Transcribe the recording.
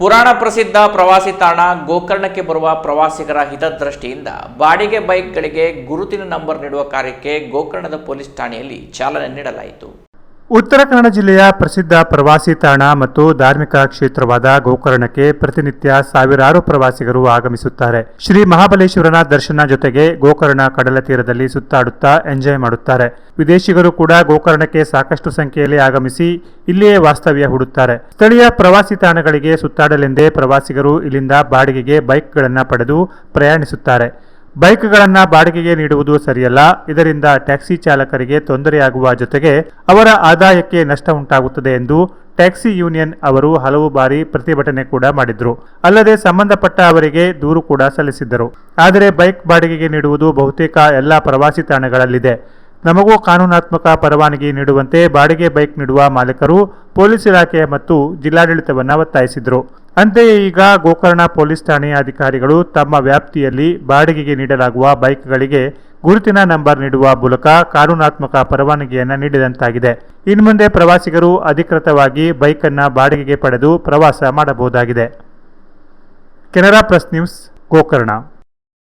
ಪುರಾಣ ಪ್ರಸಿದ್ಧ ಪ್ರವಾಸಿ ತಾಣ ಗೋಕರ್ಣಕ್ಕೆ ಬರುವ ಪ್ರವಾಸಿಗರ ಹಿತದೃಷ್ಟಿಯಿಂದ ಬಾಡಿಗೆ ಬೈಕ್ಗಳಿಗೆ ಗುರುತಿನ ನಂಬರ್ ನೀಡುವ ಕಾರ್ಯಕ್ಕೆ ಗೋಕರ್ಣದ ಪೊಲೀಸ್ ಠಾಣೆಯಲ್ಲಿ ಚಾಲನೆ ನೀಡಲಾಯಿತು. ಉತ್ತರ ಕನ್ನಡ ಜಿಲ್ಲೆಯ ಪ್ರಸಿದ್ಧ ಪ್ರವಾಸಿ ತಾಣ ಮತ್ತು ಧಾರ್ಮಿಕ ಕ್ಷೇತ್ರವಾದ ಗೋಕರ್ಣಕ್ಕೆ ಪ್ರತಿನಿತ್ಯ ಸಾವಿರಾರು ಪ್ರವಾಸಿಗರು ಆಗಮಿಸುತ್ತಾರೆ. ಶ್ರೀ ಮಹಾಬಲೇಶ್ವರನ ದರ್ಶನ ಜೊತೆಗೆ ಗೋಕರ್ಣ ಕಡಲ ತೀರದಲ್ಲಿ ಸುತ್ತಾಡುತ್ತಾ ಎಂಜಾಯ್ ಮಾಡುತ್ತಾರೆ. ವಿದೇಶಿಗರು ಕೂಡ ಗೋಕರ್ಣಕ್ಕೆ ಸಾಕಷ್ಟು ಸಂಖ್ಯೆಯಲ್ಲಿ ಆಗಮಿಸಿ ಇಲ್ಲಿಯೇ ವಾಸ್ತವ್ಯ ಹೂಡುತ್ತಾರೆ. ಸ್ಥಳೀಯ ಪ್ರವಾಸಿ ತಾಣಗಳಿಗೆ ಸುತ್ತಾಡಲೆಂದೇ ಪ್ರವಾಸಿಗರು ಇಲ್ಲಿಂದ ಬಾಡಿಗೆಗೆ ಬೈಕ್ಗಳನ್ನು ಪಡೆದು ಪ್ರಯಾಣಿಸುತ್ತಾರೆ. ಬೈಕ್ಗಳನ್ನು ಬಾಡಿಗೆಗೆ ನೀಡುವುದು ಸರಿಯಲ್ಲ. ಇದರಿಂದ ಟ್ಯಾಕ್ಸಿ ಚಾಲಕರಿಗೆ ತೊಂದರೆಯಾಗುವ ಜೊತೆಗೆ ಅವರ ಆದಾಯಕ್ಕೆ ನಷ್ಟ ಉಂಟಾಗುತ್ತದೆ ಎಂದು ಟ್ಯಾಕ್ಸಿ ಯೂನಿಯನ್ ಅವರು ಹಲವು ಬಾರಿ ಪ್ರತಿಭಟನೆ ಕೂಡ ಮಾಡಿದ್ರು. ಅಲ್ಲದೆ ಸಂಬಂಧಪಟ್ಟ ಅವರಿಗೆ ದೂರು ಕೂಡ ಸಲ್ಲಿಸಿದ್ದರು. ಆದರೆ ಬೈಕ್ ಬಾಡಿಗೆಗೆ ನೀಡುವುದು ಬಹುತೇಕ ಎಲ್ಲ ಪ್ರವಾಸಿ ತಾಣಗಳಲ್ಲಿದೆ. ನಮಗೂ ಕಾನೂನಾತ್ಮಕ ಪರವಾನಗಿ ನೀಡುವಂತೆ ಬಾಡಿಗೆ ಬೈಕ್ ನೀಡುವ ಮಾಲೀಕರು ಪೊಲೀಸ್ ಇಲಾಖೆ ಮತ್ತು ಜಿಲ್ಲಾಡಳಿತವನ್ನು ಒತ್ತಾಯಿಸಿದರು. ಅಂತೆಯೇ ಈಗ ಗೋಕರ್ಣ ಪೊಲೀಸ್ ಠಾಣೆಯ ಅಧಿಕಾರಿಗಳು ತಮ್ಮ ವ್ಯಾಪ್ತಿಯಲ್ಲಿ ಬಾಡಿಗೆಗೆ ನೀಡಲಾಗುವ ಬೈಕ್ಗಳಿಗೆ ಗುರುತಿನ ನಂಬರ್ ನೀಡುವ ಮೂಲಕ ಕಾನೂನಾತ್ಮಕ ಪರವಾನಗಿಯನ್ನು ನೀಡಿದಂತಾಗಿದೆ. ಇನ್ಮುಂದೆ ಪ್ರವಾಸಿಗರು ಅಧಿಕೃತವಾಗಿ ಬೈಕನ್ನು ಬಾಡಿಗೆಗೆ ಪಡೆದು ಪ್ರವಾಸ ಮಾಡಬಹುದಾಗಿದೆ. Canara press news, Gokarna.